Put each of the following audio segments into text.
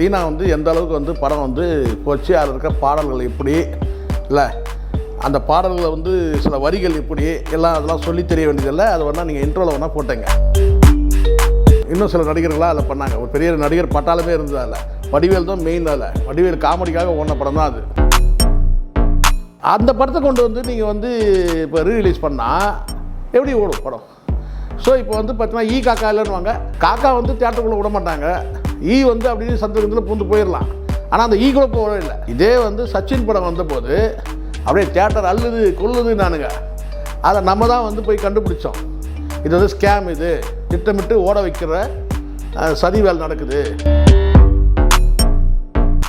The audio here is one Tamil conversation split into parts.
தீனா வந்து எந்த அளவுக்கு வந்து படம் வந்து போச்சு இருக்க பாடல்கள் எப்படி இல்லை அந்த பாடல்களை வந்து சில வரிகள் எப்படி எல்லாம் அதெல்லாம் சொல்லி தெரிய வேண்டியதில்லை. அது வேணால் நீங்கள் இன்ட்ரோவில் வேணால் போட்டேங்க. இன்னும் சில நடிகர்களாக அதில் பண்ணாங்க. ஒரு பெரிய நடிகர் பட்டாலுமே இருந்தது அதில் வடிவேல் தான் மெயின் அதில் வடிவேல் காமெடிக்காக ஓன படம் தான் அது. அந்த படத்தை கொண்டு வந்து நீங்கள் வந்து இப்போ ரீரிலீஸ் பண்ணால் எப்படி ஓடும் படம்? ஸோ இப்போ வந்து பார்த்தீங்கன்னா ஈ காக்கா இல்லைன்னுவாங்க. காக்கா வந்து தேட்டருக்குள்ளே விட மாட்டாங்க. ஈ வந்து அப்படியே சந்தர்ப்பத்தில் பூந்து போயிடலாம். ஆனால் அந்த ஈ கூட போகவே இல்லை. இதே வந்து சச்சின் படம் வந்தபோது அப்படியே தேட்டர் அள்ளுது கொல்லுது நானுங்க. அதை நம்ம தான் வந்து போய் கண்டுபிடிச்சோம். இது வந்து ஸ்கேம் இது. திட்டமிட்டு ஓட வைக்கிற சதி வேலை நடக்குது.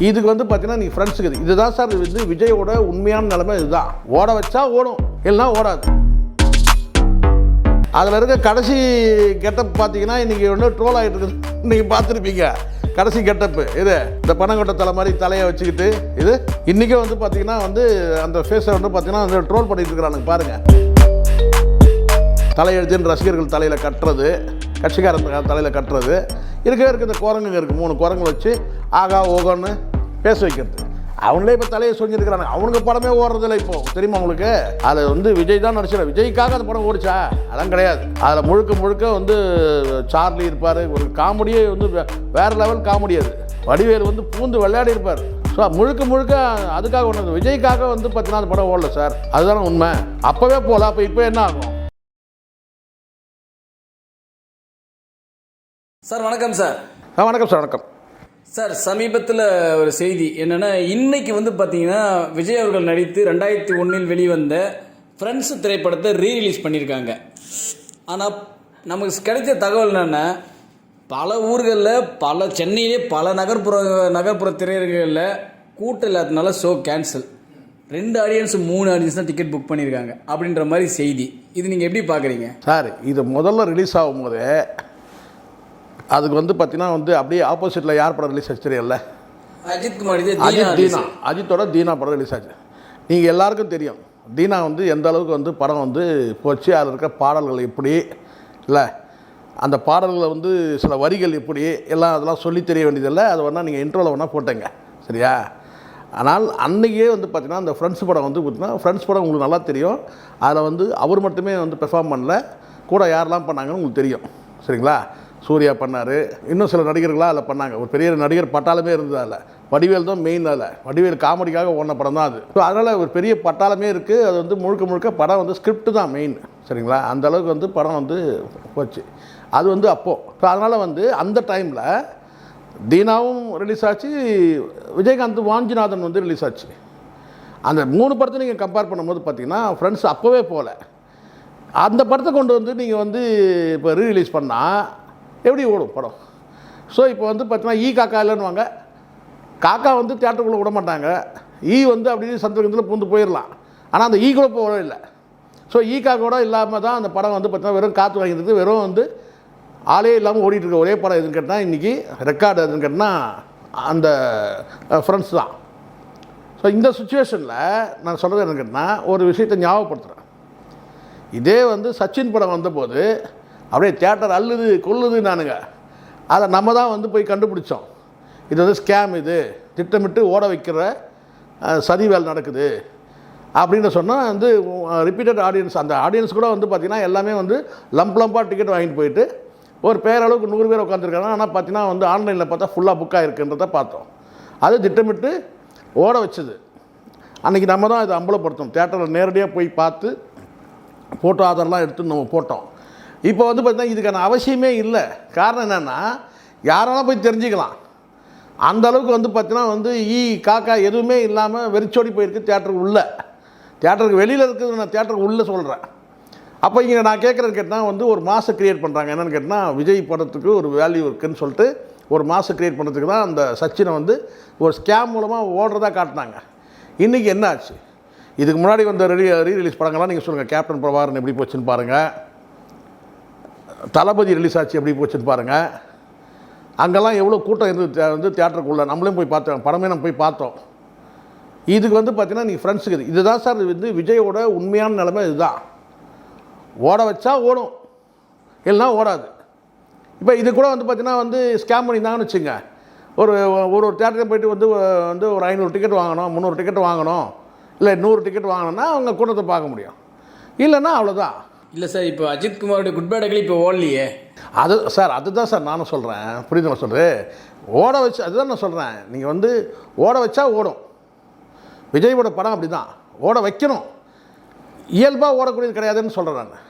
இதுக்கு வந்து பார்த்தீங்கன்னா நீங்கள் ஃப்ரெண்ட்ஸுக்கு இதுதான் சார் வந்து விஜயோட உண்மையான நிலைமை இதுதான். ஓட வச்சா ஓடும். இல்லைன்னா ஓடாது. அதில் இருக்க கடைசி கெட்டப் பார்த்தீங்கன்னா இன்றைக்கி ஒன்று ட்ரோல் ஆகிட்டு இருக்குது நீங்கள் பார்த்துருப்பீங்க. கடைசி கெட்டப்பு இது இந்த பனங்கொட்டை தலை மாதிரி தலையை வச்சுக்கிட்டு இது இன்றைக்கே வந்து பார்த்தீங்கன்னா வந்து அந்த ஃபேஸை வந்து பார்த்தீங்கன்னா வந்து ட்ரோல் பண்ணிகிட்டு இருக்கிறானுங்க. பாருங்கள் தலையெழுத்துன்னு ரசிகர்கள் தலையில் கட்டுறது கட்சிக்காரன் தலையில் கட்டுறது. இருக்கவே இருக்குது இந்த குரங்குங்க இருக்குது மூணு குரங்கு வச்சு ஆகா ஓகோன்னு பேச வைக்கிறது. அவங்களே இப்போ தலையை சொல்லியிருக்கிறாங்க அவனுக்கு படமே ஓடுறதில்ல இப்போ. தெரியுமா உங்களுக்கு? அதில் வந்து விஜய் தான் நடிச்சிட விஜய்க்காக அந்த படம் ஓடிச்சா? அதெல்லாம் கிடையாது. அதில் முழுக்க முழுக்க வந்து சார்லி இருப்பார். ஒரு காமெடியே வந்து வேற லெவல் காமெடி அது. வடிவேல் வந்து பூந்து விளையாடி இருப்பார். ஸோ முழுக்க முழுக்க அதுக்காக ஒன்று விஜய்க்காக வந்து பார்த்தீங்கன்னா அந்த படம் ஓடல சார். அதுதானே உண்மை. அப்போவே போகல அப்போ இப்போ என்ன ஆகும்? சார் வணக்கம் சார். வணக்கம் சார். வணக்கம். சார் சமீபத்தில் ஒரு செய்தி. என்னென்னா இன்னைக்கு வந்து பார்த்தீங்கன்னா விஜய் அவர்கள் நடித்து ரெண்டாயிரத்தி ஒன்றில் வெளிவந்த ஃப்ரெண்ட்ஸ் திரைப்படத்தை ரீரிலீஸ் பண்ணியிருக்காங்க. ஆனால் நமக்கு கிடைச்ச தகவல் என்னென்னா பல ஊர்களில் பல சென்னையிலே பல நகர்ப்புற நகர்ப்புற திரையரங்குகளில் கூட்டம் இல்லாததுனால ஷோ கேன்சல் ரெண்டு ஆடியன்ஸ் மூணு ஆடியன்ஸ் தான் டிக்கெட் புக் பண்ணியிருக்காங்க அப்படின்ற மாதிரி செய்தி. இது நீங்கள் எப்படி பார்க்குறீங்க சார் இது முதல்ல ரிலீஸ் ஆகும்போது அதுக்கு வந்து பார்த்தீங்கன்னா வந்து அப்படியே ஆப்போசிட்டில் யார் படம் ரிலீஸ் ஆச்சு தெரியல அஜித் அஜித் தீனா. அஜித்தோட தீனா படம் ரிலீஸ் ஆச்சு. நீங்கள் எல்லாருக்கும் தெரியும் தீனா வந்து எந்த அளவுக்கு வந்து படம் வந்து போச்சு அதில் இருக்க பாடல்கள் எப்படி இல்லை அந்த பாடல்களை வந்து சில வரிகள் எப்படி எல்லாம் அதெல்லாம் சொல்லி தெரிய வேண்டியதில்லை. அது வேணால் நீங்கள் இன்ட்ரோவில் வேணால் போட்டேங்க. சரியா? ஆனால் அன்றைக்கே வந்து பார்த்தீங்கன்னா அந்த ஃப்ரெண்ட்ஸ் படம் வந்து பார்த்தீங்கன்னா ஃப்ரெண்ட்ஸ் படம் உங்களுக்கு நல்லா தெரியும். அதில் வந்து அவர் மட்டுமே வந்து பெர்ஃபார்ம் பண்ணல. கூட யாரெல்லாம் பண்ணாங்கன்னு உங்களுக்கு தெரியும். சரிங்களா? சூர்யா பண்ணார். இன்னும் சில நடிகர்களாக அதில் பண்ணாங்க. ஒரு பெரிய நடிகர் பட்டாளமே இருந்தது அதில். வடிவேல் தான் மெயின் அதில். வடிவேல் காமெடிக்காக ஓடின படம் தான் அது. ஸோ அதனால் ஒரு பெரிய பட்டாளமே இருக்குது அது வந்து முழுக்க முழுக்க படம் வந்து ஸ்கிரிப்ட் தான் மெயின் சரிங்களா? அந்த அளவுக்கு வந்து படம் வந்து போச்சு. அது வந்து அப்போது ஸோ அதனால் வந்து அந்த டைமில் தீனாவும் ரிலீஸ் ஆச்சு. விஜயகாந்த் வாஞ்சிநாதன் வந்து ரிலீஸ் ஆச்சு. அந்த மூணு படத்தை நீங்கள் கம்பேர் பண்ணும்போது பார்த்தீங்கன்னா ஃப்ரெண்ட்ஸ் அப்போவே போகல அந்த படத்தை கொண்டு வந்து நீங்கள் வந்து இப்போ ரீரிலீஸ் பண்ணால் எப்படி ஓடும் படம்? ஸோ இப்போ வந்து பார்த்தீங்கன்னா ஈ காக்கா இல்லைன்னுவாங்க. காக்கா வந்து தேட்டருக்குள்ளே விட மாட்டாங்க. ஈ வந்து அப்படின்னு சந்திரகத்தில் பூந்து போயிடலாம் ஆனால் அந்த ஈ கூட போகவே இல்லை. ஸோ ஈ காக்கோட இல்லாமல் தான் அந்த படம் வந்து பார்த்தீங்கன்னா வெறும் காற்று வாங்கிட்டு வெறும் வந்து ஆளே இல்லாமல் ஓடிட்டு இருக்க ஒரே படம் எதுன்னு கேட்டால் இன்றைக்கி ரெக்கார்டு எதுன்னு கேட்டால் அந்த ஃப்ரெண்ட்ஸ் தான். ஸோ இந்த சுச்சுவேஷனில் நான் சொல்கிறது என்ன கேட்டால் ஒரு விஷயத்தை ஞாபகப்படுத்துகிறேன் இதே வந்து சச்சின் படம் வந்தபோது அப்படியே தேட்டர் அள்ளுது கொல்லுது நானுங்க அதை நம்ம தான் வந்து போய் கண்டுபிடிச்சோம். இது வந்து ஸ்கேம் இது. திட்டமிட்டு ஓட வைக்கிற சதி வேலை நடக்குது. அப்படின்னு சொன்னால் வந்து ரிப்பீட்டட் ஆடியன்ஸ் அந்த ஆடியன்ஸ் கூட வந்து பார்த்திங்கன்னா எல்லாமே வந்து லம்ப் லம்பாக டிக்கெட் வாங்கிட்டு போயிட்டு ஒரு பேரளவுக்கு நூறு பேர் உட்காந்துருக்காங்க ஆனால் பார்த்தீங்கன்னா வந்து ஆன்லைனில் பார்த்தா ஃபுல்லாக புக்காக இருக்குன்றதை பார்த்தோம். அது திட்டமிட்டு ஓட வச்சது. அன்றைக்கி நம்ம தான் இதை அம்பலப்படுத்தணும். தேட்டரில் நேரடியாக போய் பார்த்து ஃபோட்டோ ஆதாரெலாம் எடுத்து நம்ம போட்டோம். இப்போ வந்து பார்த்திங்கன்னா இதுக்கான அவசியமே இல்லை. காரணம் என்னென்னா யாராலும் போய் தெரிஞ்சுக்கலாம். அந்த அளவுக்கு வந்து பார்த்தீங்கன்னா வந்து ஈ காக்கா எதுவுமே இல்லாமல் வெறிச்சோடி போயிருக்கு தேட்டருக்கு உள்ளே. தேட்டருக்கு வெளியில் இருக்கிறது நான் தேட்டருக்கு உள்ளே சொல்கிறேன் அப்போ இங்கே நான் கேட்குறது கேட்டால் வந்து ஒரு மாதம் க்ரியேட் பண்ணுறாங்க என்னென்னு கேட்டால் விஜய் படத்துக்கு ஒரு வேல்யூ இருக்குதுன்னு சொல்லிட்டு ஒரு மாதம் க்ரியேட் பண்ணுறதுக்கு தான் அந்த சச்சினை வந்து ஒரு ஸ்கேம் மூலமாக ஓடுறதா காட்டினாங்க. இன்றைக்கி என்ன ஆச்சு இதுக்கு முன்னாடி வந்த ரீ ரீ ரிலீஸ் படங்கள்லாம் நீங்கள் சொல்லுங்கள் கேப்டன் பிரபாகரன் எப்படி போச்சுன்னு பாருங்கள் தளபதி ரிலீஸ் ஆச்சு எப்படி போச்சுன்னு பாருங்கள் அங்கெல்லாம் எவ்வளோ கூட்டம் இருந்து வந்து தேட்டருக்குள்ளே நம்மளையும் போய் பார்த்தோம் படமே நம்ம போய் பார்த்தோம். இதுக்கு வந்து பார்த்தீங்கன்னா நீங்கள் ஃப்ரெண்ட்ஸுக்கு இது இதுதான் சார் வந்து விஜயோட உண்மையான நிலைமை இதுதான். ஓட வச்சா ஓடும் இல்லைன்னா ஓடாது. இப்போ இது கூட வந்து பார்த்தீங்கன்னா வந்து ஸ்கேம் பண்ணியிருந்தாங்கன்னு வச்சுங்க. ஒரு ஒரு ஒரு தேட்டருக்கு போயிட்டு வந்து வந்து ஒரு ஐநூறு டிக்கெட் வாங்கணும் முந்நூறு டிக்கெட் வாங்கணும் இல்லை நூறு டிக்கெட் வாங்கணும்னா அவங்க கூட்டத்தை பார்க்க முடியும். இல்லைன்னா அவ்வளோதான் இல்லை சார் இப்போ அஜித் குமாரோட குட் பேட் இப்போ ஓடலையே. அது சார் அதுதான் சார் நானும் சொல்கிறேன் புரியுது நான் சொல்கிறேன் ஓட வச்சு அதுதான் நான் சொல்கிறேன் நீங்கள் வந்து ஓட வச்சா ஓடும். விஜயோட படம் அப்படி தான் ஓட வைக்கணும். இயல்பாக ஓடக்கூடியது கிடையாதுன்னு சொல்கிறேன் நான்.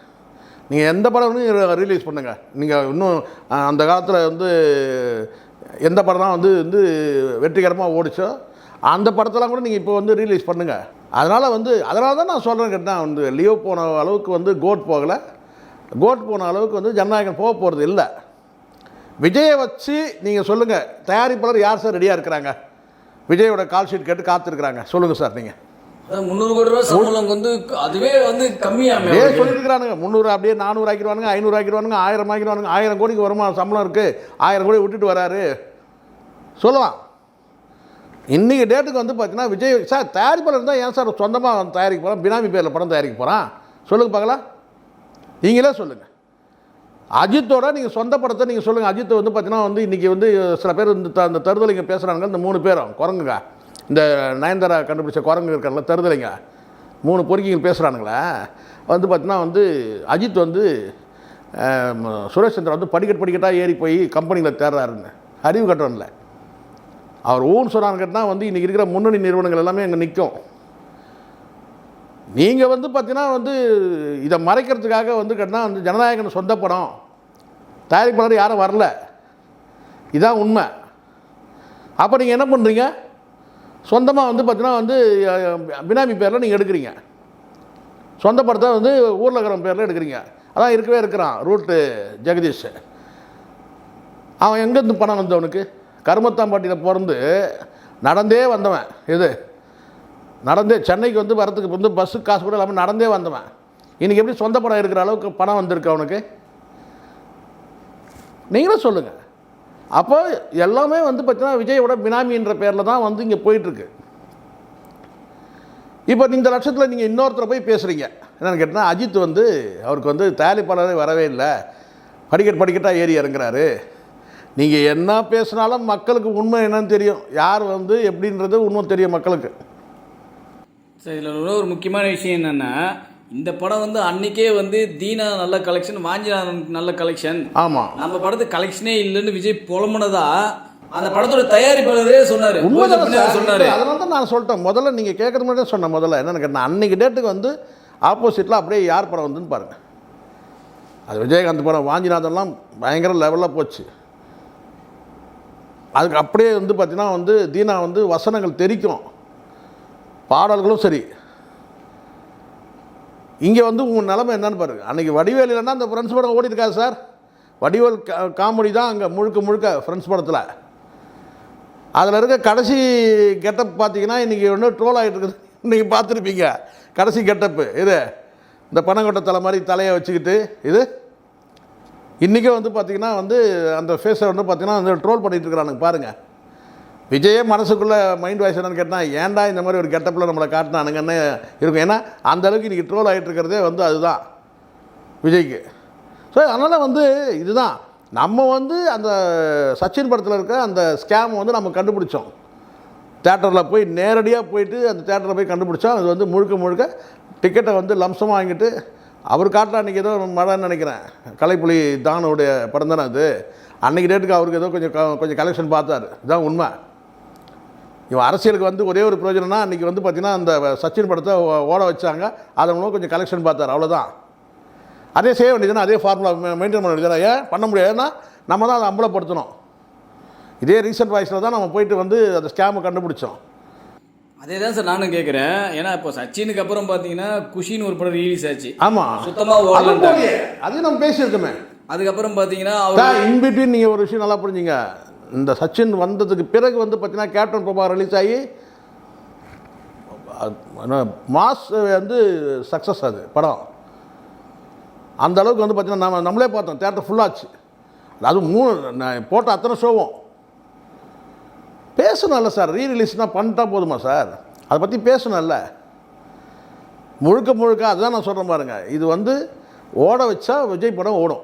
நீங்கள் எந்த படம் ரிலீஸ் பண்ணுங்கள் நீங்கள் இன்னும் அந்த காலத்தில் வந்து எந்த படம் தான் வந்து வந்து வெற்றிகரமாக ஓடிச்சோ அந்த படத்தெல்லாம் கூட நீங்கள் இப்போ வந்து ரிலீஸ் பண்ணுங்கள் அதனால் வந்து அதனால தான் நான் சொல்கிறேன் கேட்டால் வந்து லியோ போன அளவுக்கு வந்து கோட் போகலை. கோட் போன அளவுக்கு வந்து ஜனநாயகம் போக போகிறது இல்லை. விஜயை வச்சு நீங்கள் சொல்லுங்கள் தயாரிப்பாளர் யார் சார் ரெடியாக இருக்கிறாங்க? விஜயோட கால் ஷீட் கேட்டு காத்திருக்கிறாங்க. சொல்லுங்கள் சார் நீங்கள் முந்நூறு கோடி சம்பளம் வந்து அதுவே வந்து கம்மியாமே ஏ சொல்லியிருக்கிறானுங்க. முந்நூறு அப்படியே நானூறு ஆக்கிடுவானுங்க ஐநூறு ஆக்கிடுவானுங்க ஆயிரம் ஆக்கிடுவானுங்க ஆயிரம் கோடிக்கு வருமா சம்பளம் இருக்குது ஆயிரம் கோடி விட்டுட்டு வராரு. சொல்லலாம். இன்றைக்கி டேட்டுக்கு வந்து பார்த்தீங்கன்னா விஜய் சார் தயாரிப்பாளர் இருந்தால் ஏன் சார் சொந்தமாக வந்து தயாரிக்க போகிறான் பினாமி பேரில் படம் தயாரிக்க போகிறான் சொல்லுங்கள் பார்க்கலாம். நீங்களே சொல்லுங்கள் அஜித்தோட நீங்கள் சொந்த படத்தை நீங்கள் சொல்லுங்கள் அஜித் வந்து பார்த்தீங்கன்னா வந்து இன்றைக்கி வந்து சில பேர் இந்த த- தருதலைங்க பேசுகிறாங்க இந்த மூணு பேரும் குரங்குங்க. இந்த நயன்தாரா கண்டுபிடிச்ச குரங்கு இருக்காங்களா தருதலைங்க. மூணு பொறுக்கிகள் பேசுகிறானுங்களே வந்து பார்த்தீங்கன்னா வந்து அஜித் வந்து சுரேஷ் சந்திரா வந்து படிக்கட்டு படிக்கட்டாக ஏறி போய் கம்பெனியில் தேர்றாருன்னு அறிவு கட்டணும்ல அவர் ஊன் சொன்னான்னு தான் வந்து இன்றைக்கி இருக்கிற முன்னணி நிறுவனங்கள் எல்லாமே அங்கே நிற்கும். நீங்கள் வந்து பார்த்தீங்கன்னா வந்து இதை மறைக்கிறதுக்காக வந்து கேட்டால் வந்து ஜனநாயகன் சொந்த படம். தயாரிப்பாளர் யாரும் வரல. இதான் உண்மை. அப்போ நீங்கள் என்ன பண்ணுறீங்க சொந்தமாக வந்து பார்த்தீங்கன்னா வந்து பினாமி பேரில் நீங்கள் எடுக்கிறீங்க. சொந்த படத்தை வந்து ஊரில் இருக்கிற பேரில் எடுக்கிறீங்க. அதான் இருக்கவே இருக்கிறான் ரூட்டு ஜெகதீஷ். அவன் எங்கேருந்து பணம் வந்தவனுக்கு கருமத்தாம்பாட்டியில் பிறந்து நடந்தே வந்தவன் இது. நடந்தே சென்னைக்கு வந்து வரத்துக்கு வந்து பஸ்ஸு காசு கூட இல்லாமல் நடந்தே வந்தவன். இன்றைக்கி எப்படி சொந்த படம் இருக்கிற அளவுக்கு பணம் வந்திருக்கு அவனுக்கு? நீங்களும் சொல்லுங்கள் அப்போ எல்லாமே வந்து பார்த்தீங்கன்னா விஜயோட பினாமின்ற பேரில் தான் வந்து இங்கே போயிட்டுருக்கு. இப்போ இந்த லட்சத்தில் நீங்கள் இன்னொருத்தரை போய் பேசுகிறீங்க என்னென்னு கேட்டால் அஜித் வந்து அவருக்கு வந்து தயாரிப்பாளரே வரவே இல்லை. படிக்கட்டு படிக்கட்டாக ஏறி இறங்குறாரு. நீங்கள் என்ன பேசினாலும் மக்களுக்கு உண்மை என்னன்னு தெரியும். யார் வந்து எப்படின்றது உண்மை தெரியும் மக்களுக்கு. சார் இதில் ஒரு முக்கியமான விஷயம் என்னன்னா இந்த படம் வந்து அன்னைக்கே வந்து தீனா நல்ல கலெக்ஷன் வாஞ்சிநாதன் நல்ல கலெக்ஷன் ஆமாம் நம்ம படத்துக்கு கலெக்ஷனே இல்லைன்னு விஜய் புலம்புனதா அந்த படத்தோட தயாரிப்பாளரே சொன்னாரு. சொன்னாரு. அதனால தான் நான் சொல்லிட்டேன். முதல்ல நீங்கள் கேட்குறது முன்னாடியே சொன்னேன் முதல்ல. என்னென்னு கேட்டேன். அன்னைக்கு டேட்டுக்கு வந்து ஆப்போசிட்டில் அப்படியே யார் படம் வந்துன்னு பாருங்கள் அது விஜயகாந்த் படம் வாஞ்சிநாதன்லாம் பயங்கர லெவலில் போச்சு. அதுக்கு அப்படியே வந்து பார்த்தீங்கன்னா வந்து தீனா வந்து வசனங்கள் தெரிக்கும். பாடல்களும் சரி. இங்கே வந்து உங்கள் நிலமை என்னன்னு பாருங்க. அன்றைக்கி வடிவேல் இல்லைன்னா அந்த ஃப்ரெண்ட்ஸ் படம் ஓடி இருக்காது சார். வடிவேல் கா- காமெடி தான் அங்கே முழுக்க முழுக்க ஃப்ரெண்ட்ஸ் படத்தில். அதில் இருக்க கடைசி கெட்டப் பார்த்தீங்கன்னா இன்றைக்கி ஒன்று ட்ரோல் ஆகிட்டு இருக்குது. இன்றைக்கி பார்த்துருப்பீங்க. கடைசி கெட்டப்பு இது. இந்த பனங்கொட்டை தலை மாதிரி தலையை வச்சுக்கிட்டு இது இன்றைக்கே வந்து பார்த்திங்கன்னா வந்து அந்த ஃபேஸை வந்து பார்த்திங்கன்னா வந்து ட்ரோல் பண்ணிகிட்டு இருக்கிறானுங்க பாருங்கள் விஜயே மனசுக்குள்ளே மைண்ட் வாய்ஸ் என்னன்னு கேட்டால் ஏன்டா இந்த மாதிரி ஒரு கெட்டப்பில் நம்மளை காட்டினானுங்கன்னு இருக்கும். ஏன்னா அந்த அளவுக்கு இன்றைக்கி ட்ரோல் ஆகிட்டு இருக்கிறதே வந்து அதுதான் விஜய்க்கு. ஸோ அதனால் வந்து இதுதான். நம்ம வந்து அந்த சச்சின் படத்தில் இருக்க அந்த ஸ்கேம் வந்து நம்ம கண்டுபிடிச்சோம். தேட்டரில் போய் நேரடியாக போயிட்டு அந்த தேட்டரில் போய் கண்டுபிடிச்சோம். அது வந்து முழுக்க முழுக்க டிக்கெட்டை வந்து லம்சமாக வாங்கிட்டு அவர் காட்டில் அன்றைக்கி ஏதோ மழைன்னு நினைக்கிறேன். கலைப்புலி தானுடைய படம் தானே அது? அன்றைக்கி டேட்டுக்கு அவருக்கு ஏதோ கொஞ்சம் க- கொஞ்சம் கலெக்ஷன் பார்த்தாரு. இதுதான் உண்மை. இவன் அரசியலுக்கு வந்து ஒரே ஒரு பிரயோஜனம்னா அன்றைக்கி வந்து பார்த்திங்கன்னா அந்த சச்சின் படத்தை ஓட வச்சாங்க. அதன் மூலம் கொஞ்சம் கலெக்ஷன் பார்த்தார். அவ்வளோதான் அதே செய்ய வேண்டியதுனா அதே ஃபார்முலா மெயின்டைன் பண்ண வேண்டியதுனா ஏன்? பண்ண முடியாது. ஏன்னா நம்ம தான் அதை அம்பலப்படுத்தணும். இதே ரீசெண்ட் வாய்ஸில் தான் நம்ம போயிட்டு வந்து அந்த ஸ்கேமை கண்டுபிடிச்சோம். அதே தான் சார் நானும் கேட்குறேன் ஏன்னா இப்போ சச்சினுக்கு அப்புறம் பார்த்தீங்கன்னா குஷின்னு ஒரு படம் ரிலீஸ் ஆச்சு. ஆமாம் சுத்தமா அது ஓடலன்ட்டாங்க. அதையும் நம்ம பேசியிருக்கோமே. அதுக்கப்புறம் பார்த்தீங்கன்னா அவர் இன்பிட்வீன் நீங்கள் ஒரு விஷயம் நல்லா புரிஞ்சுங்க. இந்த சச்சின் வந்ததுக்கு பிறகு வந்து பார்த்தீங்கன்னா கேப்டன் பிரபா ரிலீஸ் ஆகி அது மாஸ் வந்து சக்ஸஸ் அது படம். அந்த அளவுக்கு வந்து பார்த்தீங்கன்னா நம்ம நம்மளே பார்த்தோம் தேட்டர் ஃபுல்லாச்சு அது மூணு போட்ட அத்தனை ஷோவும் பேசணும்ல சார் ரீ ரிலீஸ்னால் பண்ணிட்டா போதுமா சார்? அதை பற்றி பேசணும்ல. முழுக்க முழுக்க அதுதான் நான் சொல்கிறேன் பாருங்கள் இது வந்து ஓட வச்சா விஜய் படம் ஓடும்.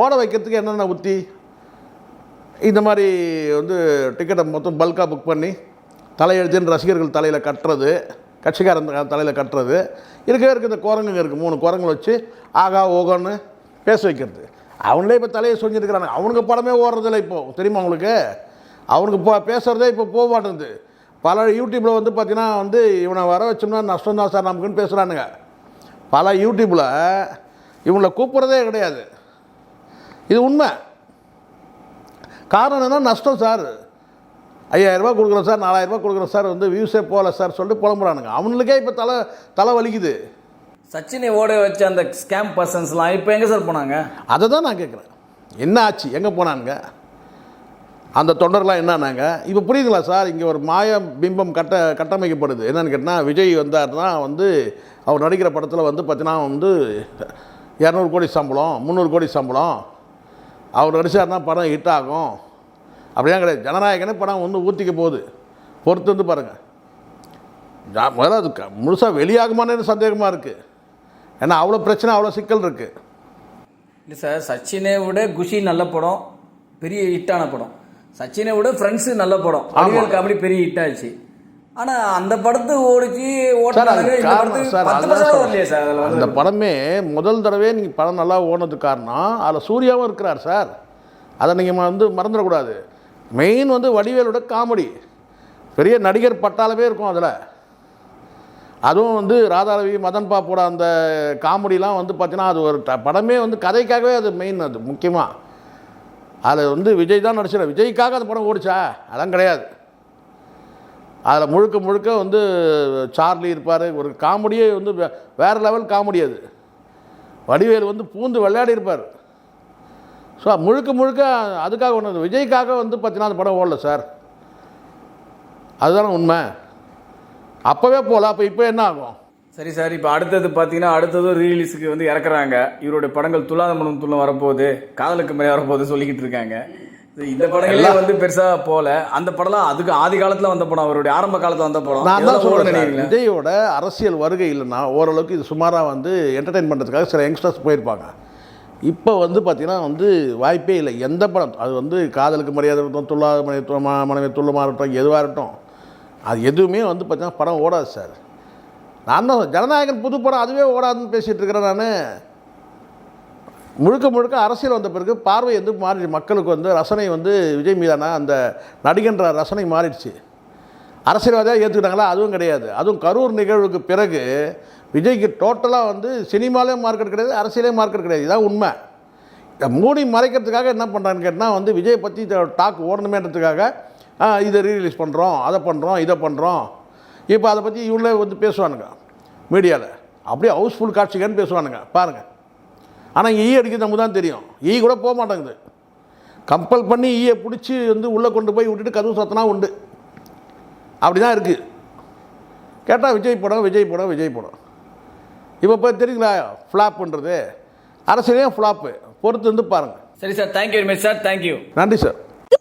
ஓட வைக்கிறதுக்கு என்னென்ன உத்தி? இந்த மாதிரி வந்து டிக்கெட்டை மொத்தம் பல்காக புக் பண்ணி தலையெழுத்துன்னு ரசிகர்கள் தலையில் கட்டுறது கட்சிக்காரன் தலையில் கட்டுறது இருக்கவே இருக்குது இந்த குரங்குங்க இருக்குது மூணு குரங்கு வச்சு ஆகா ஓகோன்னு பேச வைக்கிறது. அவங்களே இப்போ தலையை சொஞ்சிருக்கிறாங்க அவனுக்கு படமே ஓடுறதில்ல இப்போது தெரியுமா உங்களுக்கு? அவனுக்கு இப்போ பேசுகிறதே இப்போ போக மாட்டேங்குது. பல யூடியூப்பில் வந்து பார்த்தீங்கன்னா வந்து இவனை வர வச்சோம்னா நஷ்டம் தான் சார் நமக்குன்னு பேசுகிறானுங்க பல யூடியூப்பில் இவங்களை கூப்பிட்றதே கிடையாது. இது உண்மை. காரணம் என்ன நஷ்டம் சார். ஐயாயிரரூபா கொடுக்குறோம் சார் நாலாயிரரூபா கொடுக்குறோம் சார் வந்து வியூஸே போகல சார் சொல்லிட்டு புலம்புறானுங்க. அவனுக்கே இப்போ தலை தலை வலிக்குது. சச்சினை ஓட வச்ச அந்த ஸ்கேம் பர்சன்ஸ்லாம் இப்போ எங்கே சார் போனாங்க? அதை தான் நான் கேட்குறேன் என்ன ஆச்சு? எங்கே போனானுங்க? அந்த தொண்டர்லாம் என்னன்னாங்க இப்போ புரியுதுங்களா சார்? இங்கே ஒரு மாய பிம்பம் கட்ட கட்டமைக்கப்படுது. என்னென்னு கேட்டால் விஜய் வந்தார்னா வந்து அவர் நடிக்கிற படத்தில் வந்து பார்த்தீங்கன்னா வந்து இரநூறு கோடி சம்பளம் முந்நூறு கோடி சம்பளம். அவர் நடிச்சார்னா படம் ஹிட் ஆகும். அப்படியே கிடையாது. ஜனநாயகனே படம் வந்து ஊற்றிக்க போகுது. பொறுத்து வந்து பாருங்கள் முதல்ல அது க- முழுசாக வெளியாகுமானு சந்தேகமாக இருக்குது ஏன்னா அவ்வளோ பிரச்சனை அவ்வளோ சிக்கல் இருக்குது இல்லை சார் சச்சினை விட குஷி நல்ல படம் பெரிய ஹிட்டான படம். சச்சினை விட ஃப்ரெண்ட்ஸு நல்ல படம். வடிவேல் காமெடி பெரிய ஹிட் ஆச்சு ஆனா அந்த படத்து ஓடிச்சு அந்த படமே முதல் தடவை நீங்கள் படம் நல்லா ஓடுனதுக்கு காரணம் அதில் சூர்யாவும் இருக்கிறார் சார். அதை நீங்கள் வந்து மறந்துடக்கூடாது. மெயின் வந்து வடிவேலோட காமெடி பெரிய நடிகர் பட்டாளமே இருக்கும் அதில். அதுவும் வந்து ராதாரவி மதன் பாப்போட அந்த காமெடிலாம் வந்து பார்த்தீங்கன்னா அது ஒரு படமே வந்து கதைக்காகவே அது மெயின் அது முக்கியமாக அதில் வந்து விஜய் தான் நடிச்சிட விஜய்க்காக அந்த படம் ஓடிச்சா? அதெல்லாம் கிடையாது. அதில் முழுக்க முழுக்க வந்து சார்லி இருப்பார். ஒரு காமெடியே வந்து வே- வேற லெவல் காமெடி அது. வடிவேல் வந்து பூந்து விளையாடி இருப்பார். ஸோ முழுக்க முழுக்க அதுக்காக ஒன்று விஜய்க்காக வந்து பார்த்தீங்கன்னா அந்த படம் ஓடல சார். அதுதானே உண்மை. அப்போவே போகல அப்போ இப்போ என்ன ஆகும்? சரி சார் இப்போ அடுத்தது பார்த்தீங்கன்னா அடுத்ததும் ரீலீஸுக்கு வந்து இறக்குறாங்க. இவருடைய படங்கள் துலாத மனம் துள்ளம் வரப்போகுது. காதலுக்கு மேலே வரப்போகுது சொல்லிக்கிட்டு இருக்காங்க. இந்த படங்களே வந்து பெருசா போல. அந்த படம்லாம் அதுக்கு ஆதி காலத்துல வந்த படம் அவருடைய ஆரம்ப காலத்துல வந்த படம். நான் தான் நினைக்கிறீங்களா? விஜயோட அரசியல் வருகை இல்லைன்னா ஓரளவுக்கு இது சுமாராக வந்து என்டர்டெயின் பண்ணுறதுக்காக சில யங்ஸ்டர்ஸ் போயிருப்பாங்க. இப்போ வந்து பார்த்திங்கன்னா வந்து வாய்ப்பே இல்லை. எந்த படம்? அது வந்து காதலுக்கு மரியாதை இருக்கட்டும் துள்ளாத மனைவி மனைவி துள்ளமாக இருக்கட்டும் எதுவாக இருக்கட்டும். அது எதுவுமே வந்து பார்த்தீங்கன்னா படம் ஓடாது சார். நான் தான் ஜனநாயகன் புதுப்படம் அதுவே ஓடாதுன்னு பேசிகிட்டு இருக்கிறேன் நான். முழுக்க முழுக்க அரசியல் வந்த பிறகு பார்வை வந்து மாறிடுச்சு. மக்களுக்கு வந்து ரசனை வந்து விஜய் மீதான அந்த நடிகன்ற ரசனை மாறிடுச்சு. அரசியல்வாதியாக ஏற்றுக்கிட்டாங்களா அதுவும் கிடையாது. அதுவும் கரூர் நிகழ்வுக்கு பிறகு விஜய்க்கு டோட்டலாக வந்து சினிமாலே மார்க்கெட் கிடையாது அரசியலே மார்க்கெட் கிடையாது. இதான் உண்மை. மூடி மறைக்கிறதுக்காக என்ன பண்ணுறான்னு கேட்டால் வந்து விஜய் பற்றி டாக் ஓடணுமேன்றதுக்காக இதை ரீரிலீஸ் பண்ணுறோம் அதை பண்ணுறோம் இதை பண்ணுறோம் இப்போ அதை பற்றி இவங்களே வந்து பேசுவானுங்க மீடியாவில் அப்படியே ஹவுஸ்ஃபுல் காட்சிகன்னு பேசுவானுங்க. பாருங்கள் ஆனால் ஈ அடிக்கிறது நமக்கு தான் தெரியும். ஈ கூட போக மாட்டேங்குது. கம்பல் பண்ணி ஈயை பிடிச்சி வந்து உள்ளே கொண்டு போய் விட்டுட்டு கதவு சத்தனா உண்டு. அப்படி தான் இருக்குது கேட்டால் விஜய் படம் விஜய் படம் விஜய் படம். இப்போ இப்போ தெரியுங்களா? ஃப்ளாப் பண்ணுறது அரசியலையும் ஃப்ளாப்பு பொறுத்து வந்து பாருங்கள் சரி sir thank you very much sir thank you நன்றி சார்